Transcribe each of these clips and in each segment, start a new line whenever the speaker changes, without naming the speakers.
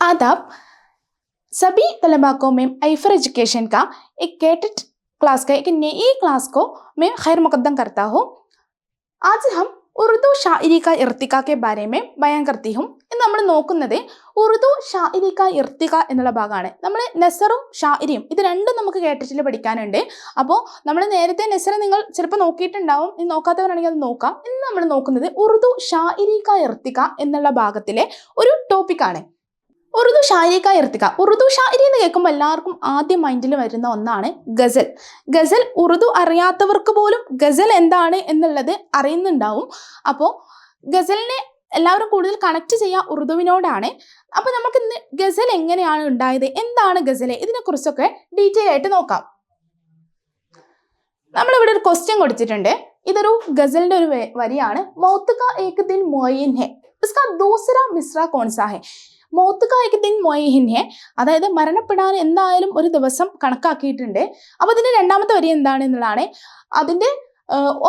आदाब सभी तलबा को मैं आइफर एजुकेशन का एक कैटेट क्लास का एक नई क्लास को मैं खैर मुकदम करता हूँ आज हम ഉറുദു ഷാഇരി ക ഇർത്തിക के बारे में ബയാൻ करती हूँ ഇന്ന് നമ്മൾ നോക്കുന്നത് ഉറുദു ഷാഇരി ക ഇർത്തിക എന്നുള്ള ഭാഗമാണ് നമ്മൾ നെസറും ഷാഇരിയും ഇത് രണ്ടും നമുക്ക് കേട്ടിട്ടിൽ പഠിക്കാനുണ്ട് അപ്പോൾ നമ്മൾ നേരത്തെ നെസർ നിങ്ങൾ ചിലപ്പോൾ നോക്കിയിട്ടുണ്ടാവും ഇനി നോക്കാത്തവരാണെങ്കിൽ അത് നോക്കാം ഇന്ന് നമ്മൾ നോക്കുന്നത് ഉറുദു ഷാഇരി ക ഇർത്തിക എന്നുള്ള ഭാഗത്തിലെ ഒരു ടോപ്പിക്കാണ് ഉറുദു ഷാരിക ഇർത്തിക ഉറുദു ഷാരി എന്ന് കേൾക്കുമ്പോൾ എല്ലാവർക്കും ആദ്യം മൈൻഡിൽ വരുന്ന ഒന്നാണ് ഗസൽ. ഗസൽ ഉറുദു അറിയാത്തവർക്ക് പോലും ഗസൽ എന്താണ് എന്നുള്ളത് അറിയുന്നുണ്ടാവും. അപ്പോൾ ഗസലിനെ എല്ലാവരും കൂടുതൽ കണക്ട് ചെയ്യുക ഉറുദുവിനോടാണ്. അപ്പോൾ നമുക്ക് ഇന്ന് ഗസൽ എങ്ങനെയാണ് ഉണ്ടായത്? എന്താണ് ഗസൽ ഇതിനെക്കുറിച്ചൊക്കെ ഡീറ്റെയിൽ ആയിട്ട് നോക്കാം. നമ്മളിവിടെ ഒരു ക്വസ്റ്റ്യൻ കൊടുത്തിട്ടുണ്ട്. ഇതൊരു ഗസലിന്റെ ഒരു വരിയാണ്. മൗത്തുക ഏക് ദിൻ മൊയിൻ ഹെ. ഇസ്കാ ദൂസര മിശ്ര കോൺസാ ഹെ മൗത്തുക ഏക് ദിൻ മൊയിൻ ഹെ അതായത് മരണപ്പെടാൻ എന്തായാലും ഒരു ദിവസം കണക്കാക്കിയിട്ടുണ്ട്. അപ്പോൾ ഇതിന്റെ രണ്ടാമത്തെ വരി എന്താണ് എന്നുള്ളതാണ്. അതിന്റെ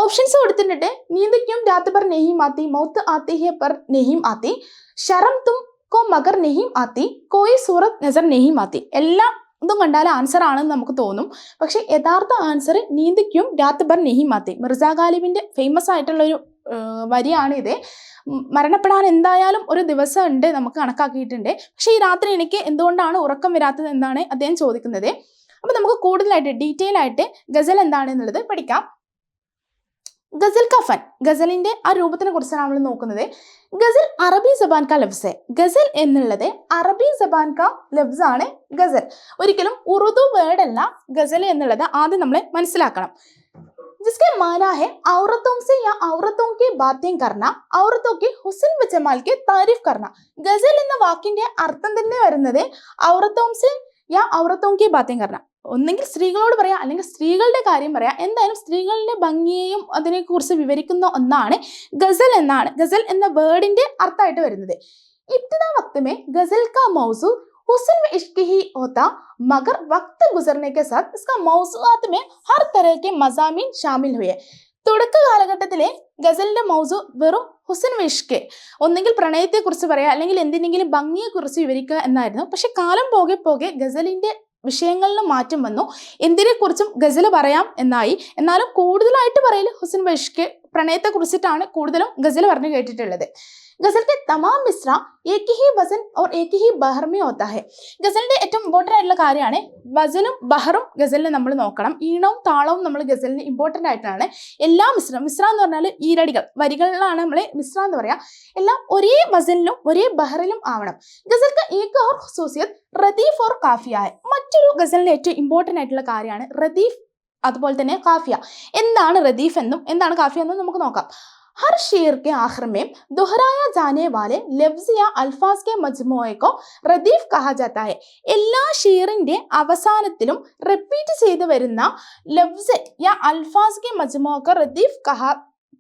ഓപ്ഷൻസ് കൊടുത്തിട്ടുണ്ട്. നീന്തിക്കും രാത്ത് പർ നെഹിം ആത്തി മൗത്ത് ആത്തിഹ്യ പർ നെഹിം ആത്തി ശരം തും കോ മകർ നെഹിം ആത്തി കോയി സൂറത്ത് നസർ നെഹിം ആത്തി. എല്ലാം ഇതും കണ്ടാൽ ആൻസർ ആണെന്ന് നമുക്ക് തോന്നും. പക്ഷേ യഥാർത്ഥ ആൻസർ നീന്തിക്കും രാത്ത് ബർ നെഹിമാത്തി മിർസ ഗാലിബിന്റെ ഫേമസ് ആയിട്ടുള്ള ഒരു വരിയാണ് ഇത്. മരണപ്പെടാൻ എന്തായാലും ഒരു ദിവസം ഉണ്ട് നമുക്ക് കണക്കാക്കിയിട്ടുണ്ട്. പക്ഷേ ഈ രാത്രി എനിക്ക് എന്തുകൊണ്ടാണ് ഉറക്കം വരാത്തത് എന്നാണ് അദ്ദേഹം ചോദിക്കുന്നത്. അപ്പൊ നമുക്ക് കൂടുതലായിട്ട് ഡീറ്റെയിൽ ആയിട്ട് ഗസൽ എന്താണെന്നുള്ളത് പഠിക്കാം. ഗസൽ കഫൻ ഗസലിന്റെ ആ രൂപത്തിനെ കുറിച്ചാണ് നമ്മൾ നോക്കുന്നത്. ഗസൽ അറബി സബാൻ ലഫ്സ്. ഗസൽ എന്നുള്ളത് അറബി സബാൻ ലഫ്സ് ആണ് ഗസൽ. ഒരിക്കലും ഉറുദു വേർഡല്ല ഗസൽ എന്നുള്ളത്. ആദ്യം നമ്മൾ മനസ്സിലാക്കണം. जिसके माना है औरतों से या औरतों की बातें करना औरतों के हुसन व जमाल ബജമാൽക്ക് तारीफ करना। गजल എന്ന വാക്കിന്റെ അർത്ഥം തന്നെ വരുന്നത് औरतों से या औरतों की बातें करना। ഒന്നെങ്കിൽ സ്ത്രീകളോട് പറയാം അല്ലെങ്കിൽ സ്ത്രീകളുടെ കാര്യം പറയാം. എന്തായാലും സ്ത്രീകളുടെ ഭംഗിയെയും അതിനെക്കുറിച്ച് വിവരിക്കുന്ന ഒന്നാണ് ഗസൽ എന്നാണ്. ഗസൽ എന്ന വേർഡിന്റെ അർത്ഥമായിട്ട് വരുന്നത്. ഇബ്തിദ വക്തമേ ഗസൽ കാ മൗസു हुसन में इश्क ही होता मगर वक्त गुजरने के साथ इसका मौजूद में हर तरह के मजामी शामिल हुए തുടക്ക കാലഘട്ടത്തിലെ ഗസലിന്റെ മൗസു വെറും ഹുസൻ വിഷ്കെ ഒന്നെങ്കിൽ പ്രണയത്തെ കുറിച്ച് പറയാ അല്ലെങ്കിൽ എന്തിനെങ്കിലും ഭംഗിയെക്കുറിച്ച് വിവരിക്കുക എന്നായിരുന്നു. പക്ഷെ കാലം പോകെ പോകെ ഗസലിന്റെ വിഷയങ്ങളിലും മാറ്റം വന്നു. എന്തിനെ കുറിച്ചും ഗസൽ പറയാം എന്നായി. എന്നാലും കൂടുതലായിട്ട് പറയൽ ഹുസൻ വിഷ്കെ പ്രണയത്തെ കുറിച്ചിട്ടാണ് കൂടുതലും ഗസൽ പറഞ്ഞു കേട്ടിട്ടുള്ളത്. ഗസൽ के തമാം മിസ്ര ഏക്ക് ഹി വസൻ ഓർ ഏക്ക് ഹി ബഹർമി ഓത്ത ഹെ. ഗസലിന്റെ ഏറ്റവും ഇമ്പോർട്ടന്റ് ആയിട്ടുള്ള കാര്യമാണ് വസനും ബഹറും ഗസലിനെ നമ്മൾ നോക്കണം. ഈണവും താളവും നമ്മൾ ഗസലിന് ഇമ്പോർട്ടന്റ് ആയിട്ടാണ്. എല്ലാ മിശ്ര മിശ്ര എന്ന് പറഞ്ഞാൽ ഈരടികൾ വരികളിലാണ് നമ്മൾ മിശ്ര എന്ന് പറയാ. എല്ലാം ഒരേ വസനിലും ഒരേ ബഹറിലും ആവണം. ഗസൽക്ക് ഏക ഓർ ഹുസൂസിയത് റദീഫ് ഓർ കാഫിയ മറ്റൊരു ഗസലിന് ഏറ്റവും ഇമ്പോർട്ടന്റ് ആയിട്ടുള്ള കാര്യമാണ് റദീഫ് അതുപോലെ തന്നെ കാഫിയ. എന്താണ് റദീഫ് എന്നും എന്താണ് കാഫിയ എന്നും നമുക്ക് നോക്കാം. हर शेर के आखिर में दोहराया जाने वाले लफ्ज या अल्फाज के मजमुए को റദീഫ് കഹാ ജാത്ത ഹെ എല്ലാ ഷീറിന്റെ അവസാനത്തിലും റിപ്പീറ്റ് ചെയ്തു വരുന്ന ലഫ്സ് യാ അൽഫാസ് കെ മജ്മുഅക്ക് റദീഫ് കഹാ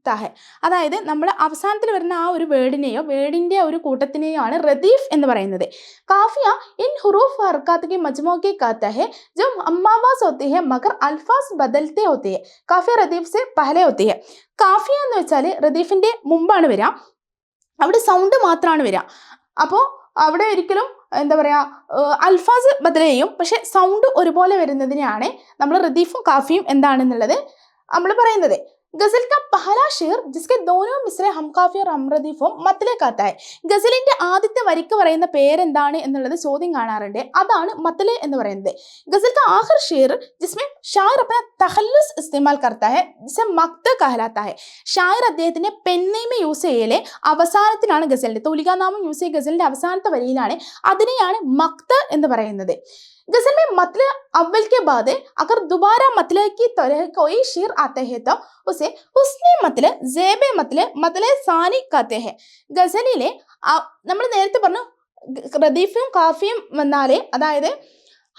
മുഫ്താഹ് അതായത് നമ്മൾ അവസാനത്തിൽ വരുന്ന ആ ഒരു വേർഡിനെയോ വേർഡിന്റെ ഒരു കൂട്ടത്തിനെയോ ആണ് റദീഫ് എന്ന് പറയുന്നത്. കാഫിയ ഇൻ ഹുറൂഫ് ഹർക്കാത്തേ മജ്മോക്കെ കാത്തഹെ ജോ അമ്മാവാസ് ഒത്തിഹെ മഗർ അൽഫാസ് ബദൽത്തെ ഒത്തിഹെ കാഫിയ റദീഫ് സെ പഹലെ ഒത്തിഹെ കാഫിയ എന്ന് വെച്ചാൽ റദീഫിന്റെ മുമ്പാണ് വരിക അവിടെ സൗണ്ട് മാത്രമാണ് വരിക അപ്പോൾ അവിടെ ഒരിക്കലും എന്താ പറയുക അൽഫാസ് ബദൽ പക്ഷെ സൗണ്ട് ഒരുപോലെ വരുന്നതിനെയാണ് നമ്മൾ റദീഫും കാഫിയും എന്താണെന്നുള്ളത് നമ്മൾ പറയുന്നത്. ഗസൽ കാ പഹല ഷേർ ജിസ്കെ ദോനോ മിസ്രെ ഹംകാഫി ഓർ ഹംറദീഫും മത്തിലെ കാത്തായ്. ഗസലിന്റെ ആദ്യത്തെ വരിക്ക് പറയുന്ന പേരെന്താണ് എന്നുള്ളത് ചോദ്യം കാണാറുണ്ട്. അതാണ് മത്തലെ എന്ന് പറയുന്നത്. ഗസൽ കാ ആഹർ ഷേർ ജിസ്മെ ഷായർ അപ്പന തഹല്ലുസ് ഇസ്തിമാൽ കർത്താഹെ ജിസെ മക്ത കഹലാത്താഹെ. ഷായർ അദ്ദേഹത്തിന്റെ പെന്നൈമ യൂസ് ചെയ്യലെ അവസാനത്തിലാണ് ഗസലിന്റെ. തോലികാനാമം യൂസ് ചെയ്യ ഗസലിന്റെ അവസാനത്തെ വരിയിലാണ്. അതിനെയാണ് മക്ത എന്ന് പറയുന്നത്. गजल में मतले अव्वल के बाद अगर दोबारा मतले की तरह कोई शेर आते हैं तो उसे उसने मतले जेबे मतले मतले സാനി कहते हैं ഗസലിലെ നമ്മൾ നേരത്തെ പറഞ്ഞു ഗ- റദീഫും കാഫിയും വന്നാലേ അതായത്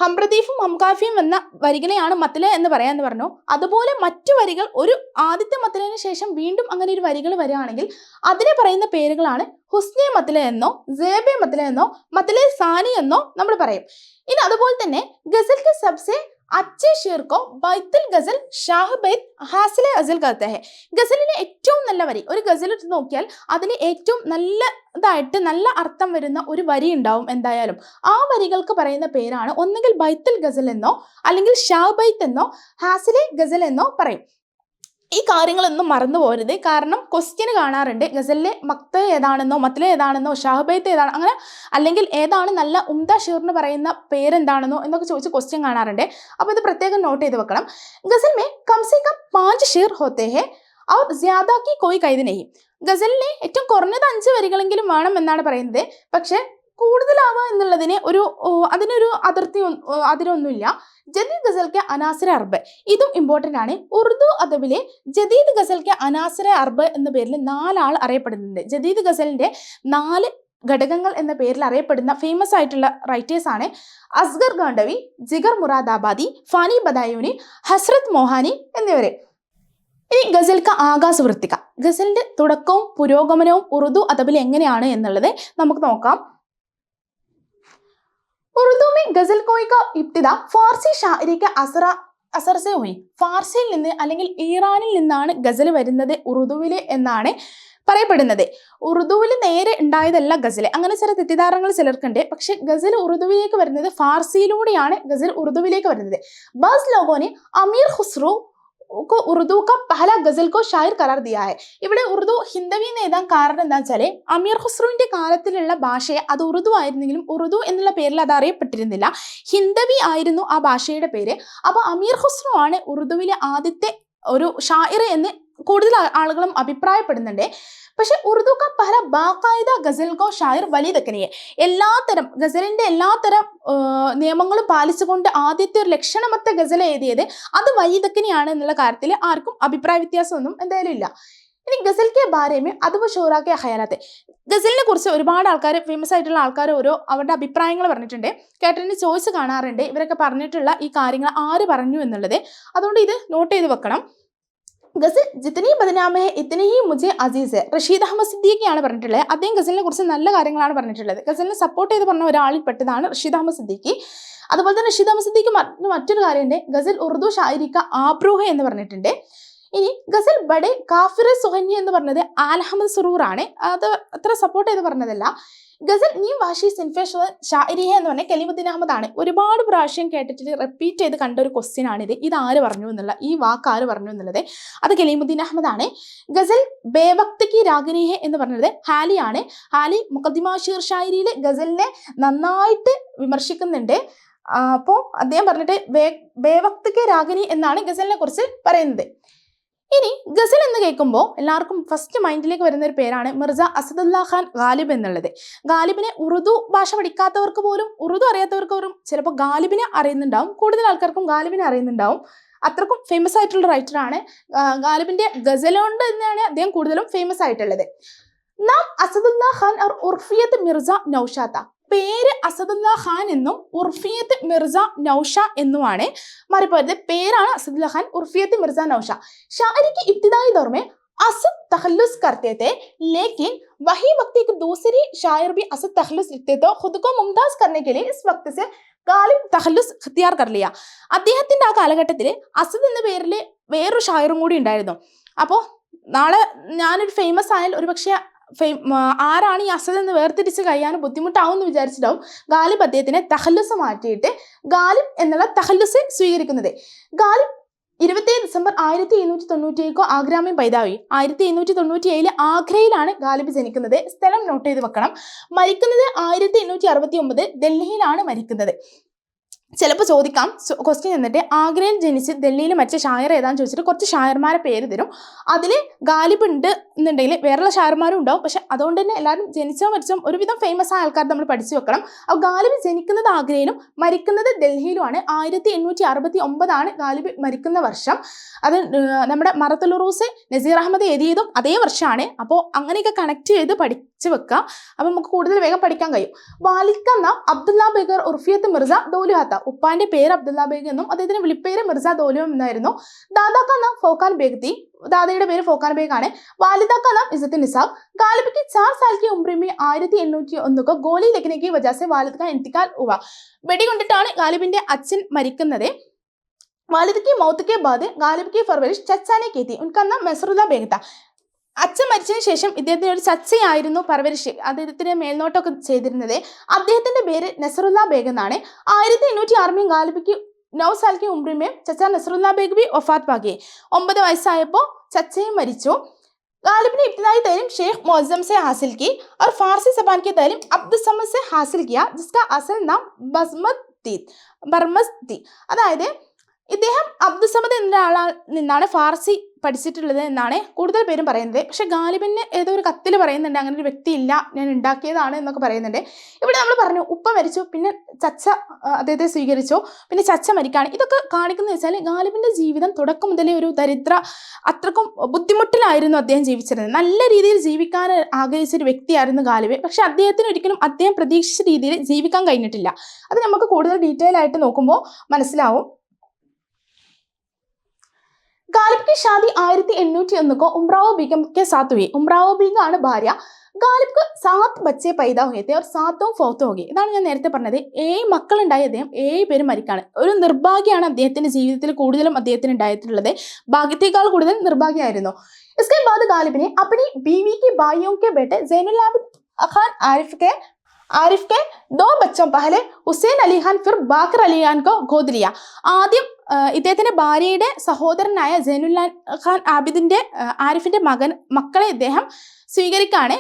ഹംറദീഫും ഹംകാഫിയും എന്ന വരികളെയാണ് മത്തല എന്ന് പറയാന്ന് പറഞ്ഞു. അതുപോലെ മറ്റു വരികൾ ഒരു ആദ്യത്തെ മത്തലിന് ശേഷം വീണ്ടും അങ്ങനെ ഒരു വരികൾ വരികയാണെങ്കിൽ അതിനെ പറയുന്ന പേരുകളാണ് ഹുസ്നെ മത്തല എന്നോ ജേബെ മത്തല എന്നോ മത്തലെ സാനി എന്നോ നമ്മൾ പറയും. ഇനി അതുപോലെ തന്നെ ഗസൽ കെ അച്ചേ ഷീർക്കോ ബൈത്തുൽ ഗസൽ ഷാഹ്ബൈത്ത് ഹാസിലെ അസൽ കത്തഹെ ഹെ ഗസലിലെ ഏറ്റവും നല്ല വരി ഒരു ഗസൽ എടുത്ത് നോക്കിയാൽ അതിന് ഏറ്റവും നല്ല ഇതായിട്ട് നല്ല അർത്ഥം വരുന്ന ഒരു വരി ഉണ്ടാവും എന്തായാലും. ആ വരികൾക്ക് പറയുന്ന പേരാണ് ഒന്നുകിൽ ബൈത്തുൽ ഗസൽ എന്നോ അല്ലെങ്കിൽ ഷാഹ്ബൈത്ത് എന്നോ ഹാസിലെ ഗസൽ എന്നോ പറയും. ഈ കാര്യങ്ങളൊന്നും മറന്നു പോരുത്. കാരണം ക്വസ്റ്റ്യന് കാണാറുണ്ട്. ഗസലിലെ മക്ത ഏതാണെന്നോ മത്തിലെ ഏതാണെന്നോ ഷാഹബൈത്ത് ഏതാണ് അങ്ങനെ അല്ലെങ്കിൽ ഏതാണ് നല്ല ഉംദ എന്ന് പറയുന്ന പേരെന്താണെന്നോ എന്നൊക്കെ ചോദിച്ച് ക്വസ്റ്റ്യൻ കാണാറുണ്ട്. അപ്പോൾ ഇത് പ്രത്യേകം നോട്ട് ചെയ്ത് വെക്കണം. ഗസൽ മേ കം സെ കം പാഞ്ച് ഷീർ ഹോത്തേ ഹെ ഔർ ജ്യാദാക്കി കോയി കൈത് ഗസലിനെ ഏറ്റവും കുറഞ്ഞത് അഞ്ച് വരികളെങ്കിലും വേണം എന്നാണ് പറയുന്നത്. പക്ഷേ കൂടുതലാവുക എന്നുള്ളതിന് ഒരു അതിനൊരു അതിർത്തി അതിരൊന്നുമില്ല ജദീദ് ഗസൽ അനാസിര അർബ്. ഇതും ഇമ്പോർട്ടന്റ് ആണ്. ഉറുദു അദബിലെ ജദീദ് ഗസൽ അനാസിര അർബ് എന്ന പേരിൽ നാലാൾ അറിയപ്പെടുന്നുണ്ട്. ജദീദ് ഗസലിന്റെ നാല് ഘടകങ്ങൾ എന്ന പേരിൽ അറിയപ്പെടുന്ന ഫേമസ് ആയിട്ടുള്ള റൈറ്റേഴ്സ് ആണ് അസ്ഗർ ഗാണ്ടവി ജിഗർ മുറാദാബാദി ഫാനി ബദായൂനി ഹസ്രത് മോഹാനി എന്നിവരെ. ഇനി ഗസൽക്ക ആകാശ വൃത്തിക ഗസലിന്റെ തുടക്കവും പുരോഗമനവും ഉറുദു അദബിൽ എങ്ങനെയാണ് എന്നുള്ളത് നമുക്ക് നോക്കാം. ഉറുദു ഗസൽ കോയി കാ ഇബ്തിദ ഫാർസി ഷാരിക്ക് അസറ അസർസെ ഹുയി ഫാർസിയിൽ നിന്ന് അല്ലെങ്കിൽ ഇറാനിൽ നിന്നാണ് ഗസൽ വരുന്നത് ഉറുദുവിൽ എന്നാണ് പറയപ്പെടുന്നത്. ഉറുദുവിൽ നേരെ ഉണ്ടായതല്ല ഗസൽ അങ്ങനെ ചില തെറ്റിദ്ധാരണകൾ ചിലർക്കുണ്ട്. പക്ഷെ ഗസൽ ഉറുദുവിലേക്ക് വരുന്നത് ഫാർസിയിലൂടെയാണ് ഗസൽ ഉറുദുവിലേക്ക് വരുന്നത്. ബസ് ലോഗോനെ അമീർ ഖുസ്രു को ഉറുദുക്ക का പഹല ഗസൽ കോ ഷായർ കരാർ ദിയായ ഇവിടെ ഉറുദു ഹിന്ദവി എന്ന് കാരണം എന്താ വെച്ചാൽ അമീർ ഖുസ്രുവിന്റെ കാലത്തിലുള്ള ഭാഷയെ അത് ഉറുദു ആയിരുന്നെങ്കിലും ഉറുദു എന്നുള്ള പേരിൽ അത് അറിയപ്പെട്ടിരുന്നില്ല. ഹിന്ദവി ആയിരുന്നു ആ ഭാഷയുടെ പേര്. അപ്പൊ അമീർ ഖുസ്രു ആണ് ഉറുദുവിലെ ആദ്യത്തെ ഒരു ഷായർ എന്ന് കൂടുതൽ ആളുകളും അഭിപ്രായപ്പെടുന്നുണ്ട്. പക്ഷെ ഉറുദു ക പഹല ബാക്കായത ഗസൽ കോ ഷായർ വലിയ ദക്കനിയെ എല്ലാത്തരം ഗസലിന്റെ എല്ലാത്തരം നിയമങ്ങളും പാലിച്ചുകൊണ്ട് ആദ്യത്തെ ഒരു ലക്ഷണമത്തെ ഗസൽ എഴുതിയത് അത് വൈദക്കനെയാണ് എന്നുള്ള കാര്യത്തിൽ ആർക്കും അഭിപ്രായ വ്യത്യാസമൊന്നും എന്തായാലും ഇല്ല. ഇനി ഗസൽ കെ ബാരേമേ അതുവ ഷോറാക്കെ ഹയാലാത്തെ ഗസലിനെ കുറിച്ച് ഒരുപാട് ആൾക്കാർ ഫേമസ് ആയിട്ടുള്ള ആൾക്കാർ ഓരോ അവരുടെ അഭിപ്രായങ്ങൾ പറഞ്ഞിട്ടുണ്ട്. കേട്ടതിന് ചോയ്സ് കാണാറുണ്ട്. ഇവരൊക്കെ പറഞ്ഞിട്ടുള്ള ഈ കാര്യങ്ങൾ ആര് പറഞ്ഞു എന്നുള്ളത്. അതുകൊണ്ട് ഇത് നോട്ട് ചെയ്ത് വെക്കണം. ഗസൽ ജിത്തനി ബദനാമ ഹെ ഇത്തനി ഹി മുജെ അസീസ് റഷീദ് അഹമ്മദ് സിദ്ദീഖിയാണ് പറഞ്ഞിട്ടുള്ളത്. അദ്ദേഹം ഗസലിനെ കുറിച്ച് നല്ല കാര്യങ്ങളാണ് പറഞ്ഞിട്ടുള്ളത്. ഗസലിനെ സപ്പോർട്ട് ചെയ്ത് പറഞ്ഞ ഒരാളിൽ പെട്ടതാണ് റഷീദ് അഹമ്മദ് സിദ്ദീഖി. അതുപോലെ തന്നെ റഷീദ് അഹമ്മദ് സിദ്ദീഖ് മറ്റ് മറ്റൊരു കാര്യമുണ്ട്. ഗസൽ ഉറുദു ഷായിരിക്ക ആബ്രൂഹ എന്ന് പറഞ്ഞിട്ടുണ്ട്. ഇനി ഗസൽ ബഡെ കാഫിർ സുഹന്യ എന്ന് പറഞ്ഞത് ആൽഹമ്മദ് സുറൂർ ആണ് അത് അത്ര സപ്പോർട്ട് ചെയ്ത് പറഞ്ഞതല്ല. ഗസൽ നീ വാഷി സിൻഫേഷ് ഷാരിഹ എന്ന് പറഞ്ഞ കലിമുദ്ദീൻ അഹമ്മദ് ആണ് ഒരുപാട് പ്രാവശ്യം കേട്ടിട്ട് റിപ്പീറ്റ് ചെയ്ത് കണ്ട ഒരു ക്വസ്റ്റ്യൻ ആണിത്. ഇത് ആര് പറഞ്ഞു എന്നുള്ള ഈ വാക്ക് ആര് പറഞ്ഞു എന്നുള്ളത്. അത് കലീമുദ്ദീൻ അഹമ്മദ് ആണ് ഗസൽ ബേവക്ത് കി എന്ന് പറഞ്ഞത് ഹാലി ആണ് ഹാലി മുഖദ്ദിമ ഷീർ ഗസലിനെ നന്നായിട്ട് വിമർശിക്കുന്നുണ്ട്. അപ്പോൾ അദ്ദേഹം പറഞ്ഞിട്ട് ബേ ബേവക്ത് രാഗിനി എന്നാണ് ഗസലിനെ കുറിച്ച് പറയുന്നത്. ഇനി ഗസൽ എന്ന് കേൾക്കുമ്പോൾ എല്ലാവർക്കും ഫസ്റ്റ് മൈൻഡിലേക്ക് വരുന്ന ഒരു പേരാണ് മിർസ അസദുല്ലാ ഖാൻ ഗാലിബ് എന്നുള്ളത്. ഗാലിബിനെ ഉറുദു ഭാഷ പഠിക്കാത്തവർക്ക് പോലും ഉറുദു അറിയാത്തവർക്ക് പോലും ചിലപ്പോൾ ഗാലിബിനെ അറിയുന്നുണ്ടാവും. കൂടുതൽ ആൾക്കാർക്കും ഗാലിബിനെ അറിയുന്നുണ്ടാവും. അത്രക്കും ഫേമസ് ആയിട്ടുള്ള റൈറ്ററാണ് ഗാലിബിന്റെ ഗസലുകൊണ്ട് കൊണ്ട് തന്നെയാണ് അദ്ദേഹം കൂടുതലും ഫേമസ് ആയിട്ടുള്ളത്. നാം അസദുല്ലാ ഖാൻ ഓർ ഉർഫിയത്ത് മിർസ നൌഷാത്ത. പേര് അസദുല്ലാ ഖാൻ എന്നും ഉർഫിയത്ത് മിർസ നൌഷ എന്നുമാണ് മാറിപ്പോയത് പേരാണ് അസദുല്ലാ ഖാൻ ഉർഫിയത്ത് മിർസ നൌഷ शायरी की इब्तदाई दौर में असद तखल्लुस करते थे लेकिन वही वक्त एक दूसरी शायर भी असद तखल्लुस लिखते थे खुद को मुमताज करने के लिए इस वक्त से ഗാലിബ് തഹല്ലുസ് ഇഖ്തിയാർ കർലിയ അദ്ദേഹത്തിന്റെ ആ കാലഘട്ടത്തിൽ അസദ് എന്ന പേരിൽ വേറൊരു ഷായറും കൂടി ഉണ്ടായിരുന്നു അപ്പോൾ നാളെ ഞാനൊരു ഫേമസ് ആയാൽ ഒരു പക്ഷേ ഫെയിം ആരാണ് ഈ അസദ് എന്ന് വേർതിരിച്ച് കഴിയാൻ ബുദ്ധിമുട്ടാവും എന്ന് വിചാരിച്ചിട്ടാവും ഗാലിബ് അദ്ദേഹത്തിനെ തഹല്ലുസ് മാറ്റിയിട്ട് ഗാലിബ് എന്നുള്ള തഹല്ലുസ് സ്വീകരിക്കുന്നത്. ഗാലിബ് ഇരുപത്തിയേഴ് ഡിസംബർ ആയിരത്തി എഴുന്നൂറ്റി തൊണ്ണൂറ്റി ഏഴോ ആഗ്രാമേ പൈതാവി ആയിരത്തി എണ്ണൂറ്റി തൊണ്ണൂറ്റി ഏഴിൽ ആഗ്രയിലാണ് ഗാലിബ് ജനിക്കുന്നത്. സ്ഥലം നോട്ട് ചെയ്ത് വെക്കണം. മരിക്കുന്നത് ആയിരത്തി എണ്ണൂറ്റി അറുപത്തി ഒമ്പത് ഡൽഹിയിലാണ് മരിക്കുന്നത്. ചിലപ്പോൾ ചോദിക്കാം. ക്വസ്റ്റ്യൻ എന്നിട്ട് ആഗ്രയിൽ ജനിച്ച് ഡൽഹിയിൽ മറ്റേ ഷായർ ഏതാന്ന് ചോദിച്ചിട്ട് കുറച്ച് ഷായർമാരെ പേര് തരും. അതിൽ ഗാലിബ് ഉണ്ട് എന്നുണ്ടെങ്കിൽ വേറെയുള്ള ഷായർമാരും ഉണ്ടാവും. പക്ഷെ അതുകൊണ്ട് തന്നെ എല്ലാവരും ജനിച്ചോ മരിച്ചോ ഒരുവിധം ഫേമസ് ആയ ആൾക്കാർ നമ്മൾ പഠിച്ചു വെക്കണം. അപ്പോൾ ഗാലിബ് ജനിക്കുന്നത് ആഗ്രയിലും മരിക്കുന്നത് ഡൽഹിയിലുമാണ്. ആയിരത്തി എണ്ണൂറ്റി അറുപത്തി ഒമ്പതാണ് ഗാലിബ് മരിക്കുന്ന വർഷം. അത് നമ്മുടെ മറത്തുൽ നസീർ അഹമ്മദ് എഴുതിയതും അതേ വർഷമാണ്. അപ്പോൾ അങ്ങനെയൊക്കെ കണക്ട് ചെയ്ത് പഠിച്ചു വെക്കാം. അപ്പോൾ നമുക്ക് കൂടുതൽ വേഗം പഠിക്കാൻ കഴിയും. വാലിക്ക നാം അബ്ദുല്ല ബേഗർ ഉർഫിയത്ത് മിർസ ദോലുഹാത്ത ഉപ്പാന്റെ പേര് അബ്ദുല്ല ബേഗ് എന്നും അദ്ദേഹത്തിന്റെ വിളിപ്പേര് മിർസ ദോലിയും എന്നായിരുന്നു. ദാദാക്കാന്ന ഫോക്കാൻ ബേഗ്തി ദാദയുടെ പേര് ഫോക്കാൻ ബേഗ് ആണ്. വാലിദാക്ക നാം ഇസത്തിൻ നിസാബ് ഗാലിബിക്ക് ചാർ की चार साल की उम्र में ആയിരത്തി എണ്ണൂറ്റി ഒന്ന് ഗോലി ലഗ്ന കി വജാസെ വാലിദ് ഖാൻ ഇന്തിക്കാൽ ഉവ വെടികൊണ്ടിട്ടാണ് ഗാലിബിന്റെ അച്ഛൻ മരിക്കുന്നത്. वालिद की मौत के बाद गालिब ഫർവരിഷ് फरवरिश चचा ने उनका नाम बेग था അച്ഛൻ മരിച്ചതിന് ശേഷം ഇദ്ദേഹത്തിന് ഒരു ചച്ചയായിരുന്നു പർവരിഷ് അദ്ദേഹത്തിന് മേൽനോട്ടമൊക്കെ ചെയ്തിരുന്നത് അദ്ദേഹത്തിന്റെ പേര് നസറുല്ല ബേഗ് എന്നാണ് ആയിരത്തി എണ്ണൂറ്റി ആറുമേയും ഗാലിബിക്ക് നൗ സാൽക്കി ഉംറിമേയും ചച്ച നസറുല്ല ബേഗ് ബി ഒഫാത്ത് പാകിയെ ഒമ്പത് വയസ്സായപ്പോൾ ചച്ചയും മരിച്ചു गालिब ने इब्तदाई तालीम शेख मुअज्जम से हासिल की और फारसी जबान की तालीम अब्दुल समद से हासिल किया जिसका असल नाम बसमत थी ബർമസ് തി അതായത് ഇദ്ദേഹം അബ്ദുൽ സമദ് എന്ന ആളാൽ നിന്നാണ് ഫാർസി പഠിച്ചിട്ടുള്ളത് എന്നാണ് കൂടുതൽ പേരും പറയുന്നത്. പക്ഷെ ഗാലിബിന് ഏതോ ഒരു കത്തിൽ പറയുന്നുണ്ട് അങ്ങനെ ഒരു വ്യക്തി ഇല്ല ഞാൻ ഉണ്ടാക്കിയതാണ് എന്നൊക്കെ പറയുന്നുണ്ട്. ഇവിടെ നമ്മൾ പറഞ്ഞു ഉപ്പ മരിച്ചു പിന്നെ ചച്ച അദ്ദേഹത്തെ സ്വീകരിച്ചു പിന്നെ ചച്ച മരിക്കാണ് ഇതൊക്കെ കാണിക്കുന്നത് വെച്ചാൽ ഗാലിബിന്റെ ജീവിതം തുടക്കം മുതലേ ഒരു ദരിദ്ര അത്രക്കും ബുദ്ധിമുട്ടിലായിരുന്നു അദ്ദേഹം ജീവിച്ചിരുന്നത്. നല്ല രീതിയിൽ ജീവിക്കാൻ ആഗ്രഹിച്ച ഒരു വ്യക്തിയായിരുന്നു ഗാലിബ്. പക്ഷെ അദ്ദേഹത്തിന് ഒരിക്കലും അദ്ദേഹം പ്രതീക്ഷിച്ച രീതിയിൽ ജീവിക്കാൻ കഴിഞ്ഞിട്ടില്ല. അത് നമുക്ക് കൂടുതൽ ഡീറ്റെയിൽ ആയിട്ട് നോക്കുമ്പോൾ മനസ്സിലാവും. ഗാലിബ് കി ഷാദി ആയിരത്തി എണ്ണൂറ്റി ഒന്നുക്കോ ഉംറാവോ ബീഗം കെ സാത്ത് ഹുയി ഉംറാവോ ബീഗ ആണ് ഭാര്യ. ഗാലിബ് സാത്ത് ബച്ചെ പൈത ഹുയത്തെ അവർ സാത്തും ഫോത്തും ഹോകി. ഇതാണ് ഞാൻ നേരത്തെ പറഞ്ഞത്. ഏഴ് മക്കളുണ്ടായ അദ്ദേഹം ഏഴ് പേര് മരിക്കാണ്. ഒരു നിർഭാഗ്യമാണ് അദ്ദേഹത്തിന്റെ ജീവിതത്തിൽ കൂടുതലും അദ്ദേഹത്തിന് ഉണ്ടായിട്ടുള്ളത്. ഭാഗ്യത്തേക്കാൾ കൂടുതൽ നിർഭാഗ്യമായിരുന്നു. ഇസ്കെ ബാദ് ഗാലിബിനെ അപ്പനി ബീവി കെ ബായിയോ കെ ബേട്ടെ ജൈനുൽ ആബിദ് ഖാൻ ആരിഫ് കെ ആരിഫ് കെ ദോ ബച്ചോ പഹലെ ഹുസൈൻ അലിഖാൻ ഫിർ ബാക്കർ അലിഖാൻ കോ ഗോദ്രിയ. ആദ്യം ഇദ്ദേഹത്തിന്റെ ഭാര്യയുടെ സഹോദരനായ ജൈനുല്ലാ ഖാൻ ആബിദിന്റെ ആരിഫിന്റെ മകൻ മക്കളെ ഇദ്ദേഹം സ്വീകരിക്കാണ്.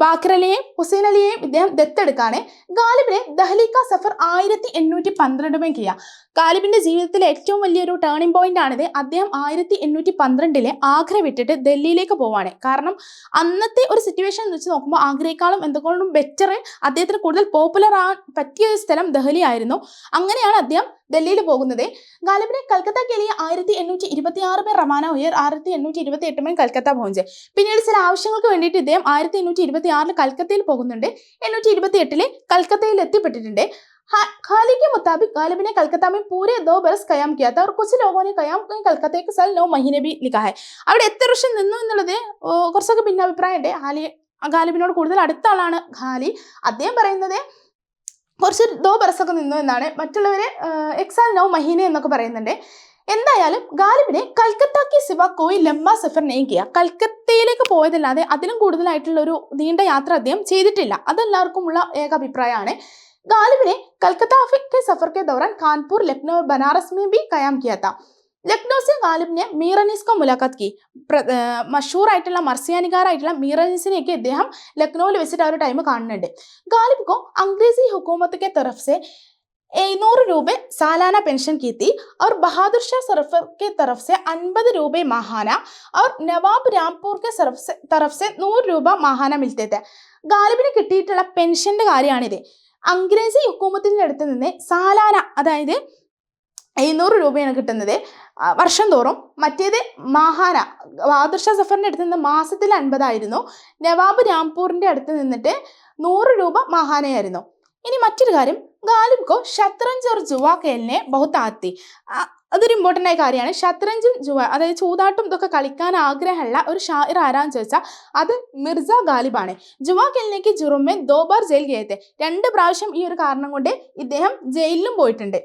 ബാക്കർ അലിയെയും ഹുസൈൻ അലിയെയും ഇദ്ദേഹം ദത്തെടുക്കാണ്. ഗാലിബിനെ ദഹ്ലിക്ക സഫർ ആയിരത്തി എണ്ണൂറ്റി പന്ത്രണ്ടുമേ കിയ ഗാലിബിന്റെ ജീവിതത്തിലെ ഏറ്റവും വലിയൊരു ടേണിംഗ് പോയിന്റ് ആണിത്. അദ്ദേഹം ആയിരത്തി എണ്ണൂറ്റി പന്ത്രണ്ടിലെ ആഗ്ര വിട്ടിട്ട് ഡൽഹിയിലേക്ക് പോവാണ്. കാരണം അന്നത്തെ ഒരു സിറ്റുവേഷൻ വെച്ച് നോക്കുമ്പോൾ ആഗ്രയേക്കാളും എന്തുകൊണ്ടും ബെറ്റർ അദ്ദേഹത്തിന് കൂടുതൽ പോപ്പുലർ ആ പറ്റിയ ഒരു സ്ഥലം ദഹ്ലി ആയിരുന്നു. അങ്ങനെയാണ് അദ്ദേഹം ഡൽഹിയിൽ പോകുന്നത്. ഗാലിബിനെ കൽക്കത്ത കെ ആയിരത്തി എണ്ണൂറ്റി ഇരുപത്തി ആറ് മേ റമാന ഉയർ ആയിരത്തി എണ്ണൂറ്റി ഇരുപത്തി എട്ട് മേൽ കൽക്കത്ത പോഞ്ച് പിന്നീട് ചില ആവശ്യങ്ങൾക്ക് വേണ്ടിയിട്ട് ഇദ്ദേഹം ആയിരത്തി എണ്ണൂറ്റി ഇരുപത്തി ആറിൽ കൽക്കത്തയിൽ പോകുന്നുണ്ട്. എണ്ണൂറ്റി ഇരുപത്തി എട്ടിലെ കൽക്കത്തയിൽ എത്തിപ്പെട്ടിട്ടുണ്ട്. ഖാലിക്ക് മുതാബിക് ഗാലിബിനെ गालिब പൂരെ ദോ में കയാം കിയാത്ത बरस कयाम ലോകോനെ കയാം കൽക്കത്തേക്ക് സൽ നോ മഹിനബി ലിഖാഹ് അവിടെ എത്ര വർഷം നിന്നു എന്നുള്ളത് കുറച്ചൊക്കെ ഭിന്നാഭിപ്രായം ഉണ്ട് ഹാലി ഗാലിബിനോട് കൂടുതൽ അടുത്ത ആളാണ് ഖാലി. അദ്ദേഹം പറയുന്നത് കുറച്ച് ദോ ബറസൊക്കെ നിന്നു എന്നാണ് മറ്റുള്ളവരെ എക്സാൽ നൗ മഹീന എന്നൊക്കെ പറയുന്നുണ്ട്. എന്തായാലും ഗാലിബിനെ കൽക്കത്താക്കി സിവ കോയി ലംബ സഫർ നെയ്ക്കുക കൽക്കത്തയിലേക്ക് പോയതല്ലാതെ അതിലും കൂടുതലായിട്ടുള്ള ഒരു നീണ്ട യാത്ര അദ്ദേഹം ചെയ്തിട്ടില്ല. അതെല്ലാവർക്കുമുള്ള ഏക അഭിപ്രായമാണ് ഗാലിബിനെ കൽക്കത്ത സഫർക്കെ സഫർ ദൗറാൻ കാൺപൂർ ലക്നൗ ബനാറസ് മേ ബി കയാം കിയാത്ത ലക്നൗ से ഗാലിബ് ने മീറനീസ് को मुलाकात की പ്ര- ആ, മഷൂർ ആയിട്ടുള്ള മർസിയാനികാരായിട്ടുള്ള മീറനീസിനെയൊക്കെ ഇദ്ദേഹം ലക്നൌവിൽ വെച്ചിട്ട് ആ ഒരു ടൈം കാണുന്നുണ്ട് ഗാലിബ് को अंग्रेजी हुकूमत के तरफ से എഴുന്നൂറ് രൂപ സാലാന പെൻഷൻ की थी और बहादुर शाह सरफर के तरफ से अनबद रुपए माहाना और नवाब रामपुर के तरफ से तरफ से നൂറ് രൂപ മാഹാന മിൽത്തെ थे ഗാലിബിന് കിട്ടിയിട്ടുള്ള പെൻഷന്റെ കാര്യമാണിത് അംഗ്രേസി ഹുക്കൂമത്തിന്റെ അടുത്ത് നിന്ന് സാലാന അതായത് എഴുന്നൂറ് രൂപയാണ് കിട്ടുന്നത്. വർഷം തോറും മറ്റേത് മഹാന ആദർശ സഫറിന്റെ അടുത്ത് നിന്ന് മാസത്തിൽ അൻപതായിരുന്നു. നവാബ് രാംപൂറിന്റെ അടുത്ത് നിന്നിട്ട് നൂറ് രൂപ മഹാനയായിരുന്നു. ഇനി മറ്റൊരു കാര്യം. ഗാലിബ്കോ ഷത്രഞ്ച് ഓർ ജുവാ കേലിനെ ബഹുത്താത്തി അതൊരു ഇമ്പോർട്ടന്റ് ആയ കാര്യമാണ്. ഷത്രഞ്ചും ജുവ അതായത് ചൂതാട്ടും ഇതൊക്കെ കളിക്കാൻ ആഗ്രഹമുള്ള ഒരു ഷായർ ആരാന്ന് ചോദിച്ചാൽ അത് മിർസ ഗാലിബാണ്. ജുവ കേലിലേക്ക് ജുറുമെ ദോബാർ ജയിൽ കയറ്റേ രണ്ട് പ്രാവശ്യം ഈ ഒരു കാരണം കൊണ്ട് ഇദ്ദേഹം ജയിലിലും പോയിട്ടുണ്ട്.